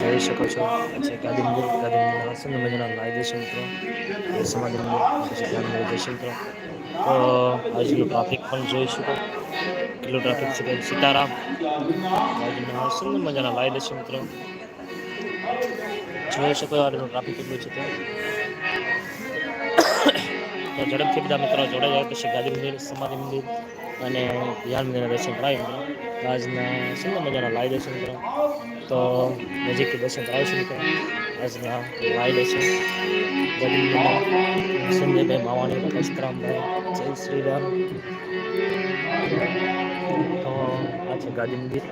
જોઈ શકો છો. પછી ગાદી મંદિર ગાદી મંદિર સુંદર મજાના લાઈ છે મિત્રો સમાધિ મંદિર ધ્યાન મંદિર દર્શન કરો તો હજુ ટ્રાફિક પણ જોઈ શકો. કેટલું ટ્રાફિક છે સીતારામ. આજના સુંદર મજાના લાઈ દર્શન મિત્રો. જોઈ શકો આ ટ્રાફિક કેટલું છે તો ઝડપથી બધા મિત્રો જોડે જાય પછી ગાદી મંદિર સમાધિ મંદિર અને ધ્યાન મંદિરના દર્શન કરાવી મિત્રો. આજના સુંદર મજાના લાઈ દર્શન મિત્રો. તો નજીકથી દર્શન કરાવીશું મિત્રો. આજના લાઈ દર્શન ગાંધી સંજયભાઈ માવાણી પ્રકાશરામભાઈ જય શ્રી રામ તો આ છે ગાંધી મંદિર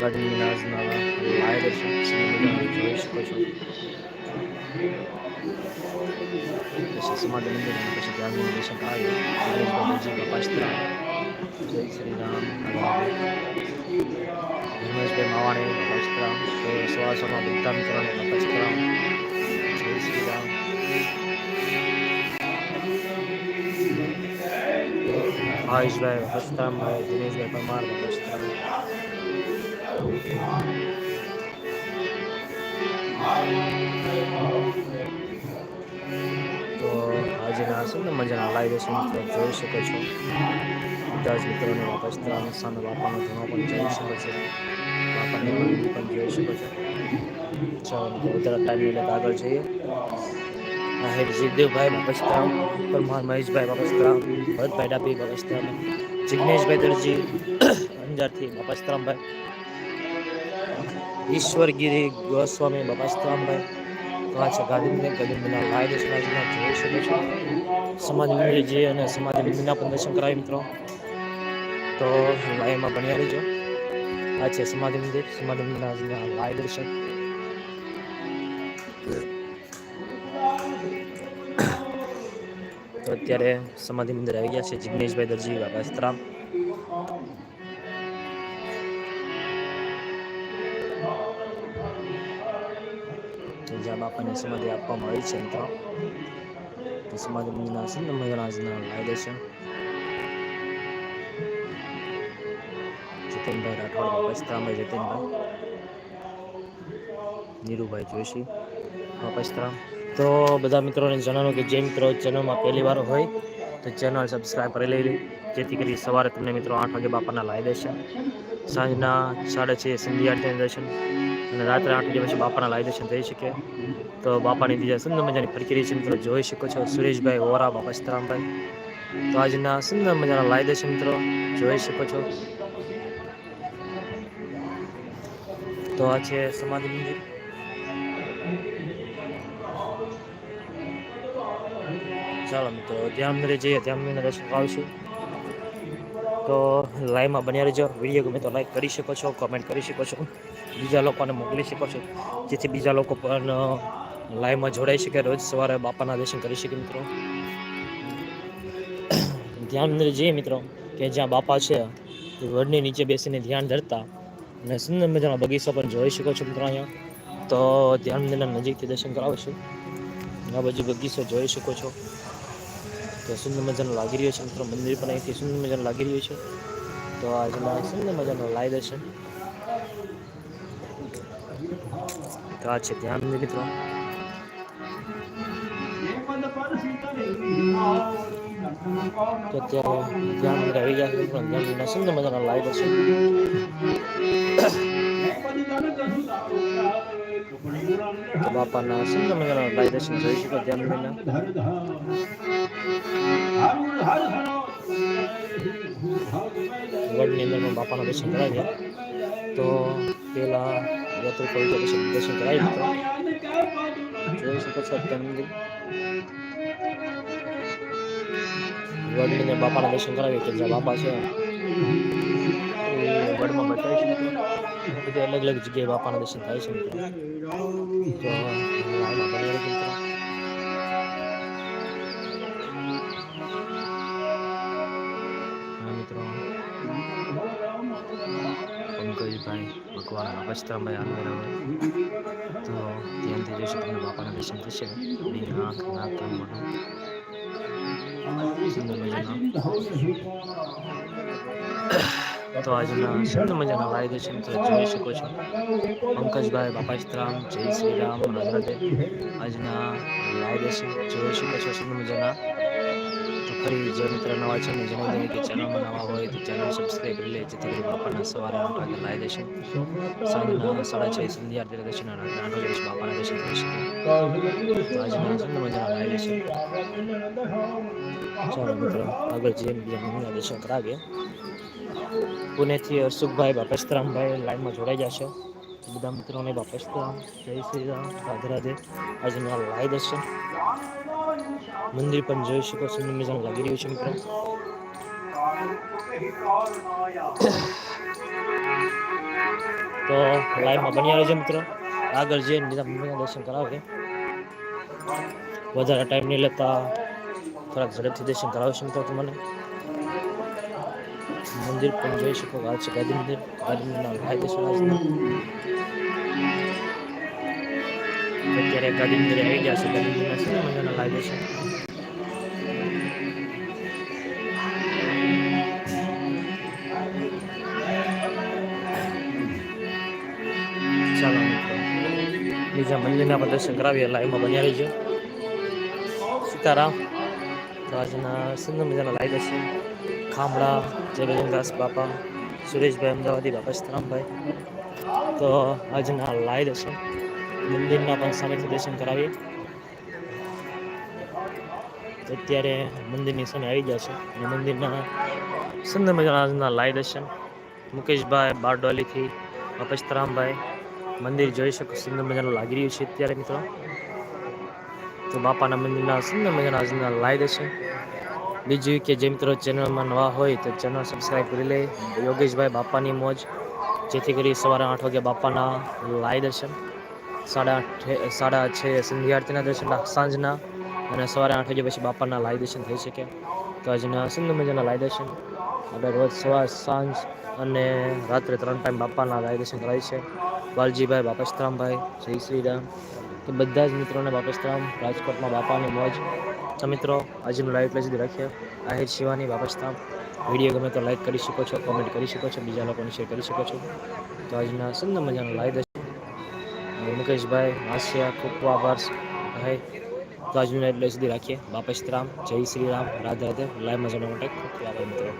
ગાંધી મંદિરના આજના લાઈ દર્શન જોઈ શકો છો. પછી સમાધિ મંદિર પછી ધ્યાન દર્શન ગણેશભાઈ બાપાસ્ત્રા જય શ્રી રામ. ધર્મેશભાઈ માવાણી બાપાસ્ત્રા સવાસોમાં બધા મિત્રોને નમસ્કાર જય શ્રી રામ. આયુષભાઈ બાપાસ્ત્રામભાઈ દિનેશભાઈ પરમાર બાપાસ્ત્રા આજના ને મજાના લાઈવ દર્શન મિત્રો. જોઈ શકો છો. જ મિત્રોને વાપસ ત્રણ સામે બાપાનો ધણો પણ જોઈ શકો છો. બાપાની પણ જોઈ શકો છો. ચાલો વધારે ટાઈમ એટલે આગળ જઈએ. જીવદેવભાઈ બાપસ્તરામ પરમાર મહેશભાઈ બાપસ્ત્રામ ભરતભાઈ ડાપી બાપસ્ત્રામ જિગ્નેશભાઈ દરજી, અંજારથી બાપસ્ત્રામભાઈ ઈશ્વરગીરી ગોસ્વામી બાપસ્તરામભાઈ આ છે ગાંધીનગર ગાંધીનગરના દર્શનાજીમાં જોઈ શકો છો. સમાધિ મંદિર જઈએ અને સમાજ મંદિરના પણ દર્શન કરાવી મિત્રો. તો લાયમાં ભણ્યા રહીજો. આ છે સમાજ મંદિર સમાજ મંદિરના લાય દર્શન તો અત્યારે સમાધિ મંદિર આવી ગયા છે જિગ્નેશભાઈ દરજી બાબા જ્યાં બાપાની સમાધિ આપવામાં આવી છે મિત્રો. તો સમાધિ મંદિરના સુંદર મજાના આજના લાઈ દર્શન જતીનભાઈ રાઠોડ બાપા સ્તરામભાઈ જતીનભાઈ. નીરુભાઈ જોશી બાપા તો બધા મિત્રોને જણાવો કે જે મિત્રો ચેનલમાં પહેલી વાર હોય, તો ચેનલ સબસ્ક્રાઈબ કરી લઈ જેથી કરી સવારે તમને મિત્રો આઠ વાગે બાપાના લાવી દેશે સાંજના સાડા છ સંધ્યા આરતીના દર્શન. અને રાત્રે આઠ વાગ્યા પછી બાપાના લાવી દર્શન થઈ શકે. તો બાપાની બીજા સુંદર મજાની પ્રક્રિયા છે મિત્રો જોઈ શકો છો. સુરેશભાઈ વોરા, બાપા સીતારામભાઈ. તો આજના સુંદર મજાના લાવી દર્શન મિત્રો જોઈ શકો છો. તો આ છે સમાધિ મંદિર. ચાલો મિત્રો, ધ્યાન મંદિરે જઈએ. ધ્યાન મંદિરના દર્શન કરાવીશું. તો લાઈવમાં બન્યા રહેજો. વીડિયો ગમે તો લાઈક કરી શકો છો કમેન્ટ કરી શકો છો, બીજા લોકોને મોકલી શકો છો. જેથી બીજા લોકો પણ લાઈવમાં જોડાઈ શકે. રોજ સવારે બાપાના દર્શન કરી શકે મિત્રો. ધ્યાન જઈએ મિત્રો, કે જ્યાં બાપા છે એ વડની નીચે બેસીને ધ્યાન ધરતા અને સુંદર મજાનો બગીચો પણ જોઈ શકો છો મિત્રો અહીંયા. તો ધ્યાન નજીકથી દર્શન કરાવીશું. આ બાજુ બગીચો જોઈ શકો છો. તો સુંદર મજાનો લાગી રહ્યો છે મિત્રો. મંદિર પણ અહીંથી સુંદર મજાનો લાગી રહ્યું છે. તો આજના સુંદર મજાનો લાઈ દર્શન. તો આ છે ધ્યાન મિત્રો. તો અત્યારે ધ્યાન મંદિર આવી ગયા મિત્રો. ધ્યાન સુંદર મજાના લાઈ દર્શન. બાપાના સુંદર મજાના લાઈ દર્શન જોઈ શકો ધ્યાન મંદિરના વડની અંદર પણ બાપાના દર્શન કરાવ્યા તો પેલા યાત્રિકો હોય પછી દર્શન કરાવી મિત્રો જોઈ શકો છો ધ્યાન વડની અંદર બાપાના દર્શન કરાવીએ કે જ્યાં બાપા છે વડમાં બતાવી મિત્રો બધી અલગ અલગ જગ્યાએ બાપાના દર્શન થાય છે મિત્રો. પંકજભાઈ ભગવાન આવેલા હોય. તો ધ્યાનથી જોઈશું તમને બાપાના દર્શન થશે. આંખ, નાક, મોઢું. સુંદર મજાના. તો આજના સુંદર મજાના લાઈવ દર્શન તો જોઈ શકો છો. પંકજભાઈ બાપાશ્રામ જય શ્રી રામ રાધે. આજના લાઈવ દર્શન જોઈ શકો છો સુંદર મજાના. તો ફરી જે મિત્ર નવા છે ને કે ચેનલમાં નવા હોય તો ચેનલ સબસ્ક્રાઈબ કરી લે, જેથી કરી બાપાના સવારે આઠ વાગે લાવી દર્શન સાંજના સાડા છ સંધ્યા આરતી દર્શન અને રાત્રે આઠ બાપાના દર્શન કરી શકે. આજના સુંદર મજાના લાવી દર્શન ચાલો, મિત્રો, આગળ જે બીજા દર્શન કરાવીએ. પુણેથી હર્ષુખભાઈ બાપેસ્તરામભાઈ લાઈનમાં જોડાઈ જશે બધા મિત્રોને બાપેસ્તરામ, જય શ્રી રામ, રાધે રાધે. મારા લાઈવ દર્શન. મંદિર પણ જોઈ શકો છો નિમિઝન લાગી રહ્યું છે મિત્રો. તો લાઈવમાં બન્યા રહેજો મિત્રો. આગળ જે મંદિરના દર્શન કરાવે વધારે ટાઈમ નહીં લેતા. થોડાક ઝડપથી દર્શન કરાવશે મિત્રો તમને. મંદિર પણ જોઈ શકો છે ગાંધી મંદિર ગાંધી લાઈવ આજના. અત્યારે ગાંધી મંદિર આવી ગયા છે ગાંધી મંદિરના સરસ મજાના લાગે છે? બીજા મંદિરના પણ દર્શન કરાવીએ લાઈવમાં બન્યા રહીજો. સીતારામ, તો આજના સુંદર મજાના લાગે દર્શન. ખામડા જગનદાસ બાપા, સુરેશભાઈ અમદાવાદી બાપા, સીતારામભાઈ. તો આજના લાઈ દર્શન મંદિરના પણ સામેથી દર્શન કરાવીએ. અત્યારે મંદિરની સામે આવી ગયા છે અને મંદિરના સુંદર મજાના આજના લાઈ દર્શન. મુકેશભાઈ બારડોલીથી, બાપા મંદિર જોઈ શકો, સુંદર મજાનું લાગી રહ્યું છે અત્યારે મિત્રો. તો બાપાના મંદિરના સુંદર મજાના આજના લાઈ દર્શન. બીજું કે જે મિત્રો ચેનલમાં નવા હોય તો ચેનલ સબસ્ક્રાઈબ કરી લે. યોગેશભાઈ બાપાની મોજ. જેથી કરી સવારે આઠ વાગે બાપાના લાય દર્શન. સાડા આઠે, સાડા છે સંધ્યા દર્શન સાંજના અને સવારે આઠ વાગે પછી બાપાના લાય દર્શન થઈ શકે. તો આજના સિંધુ મજાના લાય દર્શન. આપણે રોજ સવાર, સાંજ અને રાત્રે ત્રણ ટાઈમ બાપાના લાય દર્શન કરાય છે. વાલજીભાઈ બાપસ્તરામભાઈ, જય શ્રી રામ. તો બધા જ મિત્રોને બાપસ્તરામ રાજકોટમાં બાપાની મોજ. તો મિત્રો આજનું લાઈવ એટલે સુધી રાખીએ આહિર શિવાની બાપસ્તરામ વીડિયો ગમે તો લાઈક કરી શકો છો કોમેન્ટ કરી શકો છો, બીજા લોકોને શેર કરી શકો છો. તો આજના સુંદર મજાનો લાઈવ દર્શન. મુકેશભાઈ હાસ્યા ખૂબ ખૂબ આભાર તો આજનું લાઈવ સુધી રાખીએ બાપસ્તરામ જય શ્રી રામ. રાધે રાધે. લાઈવ મજાનો માટે ખૂબ મિત્રો.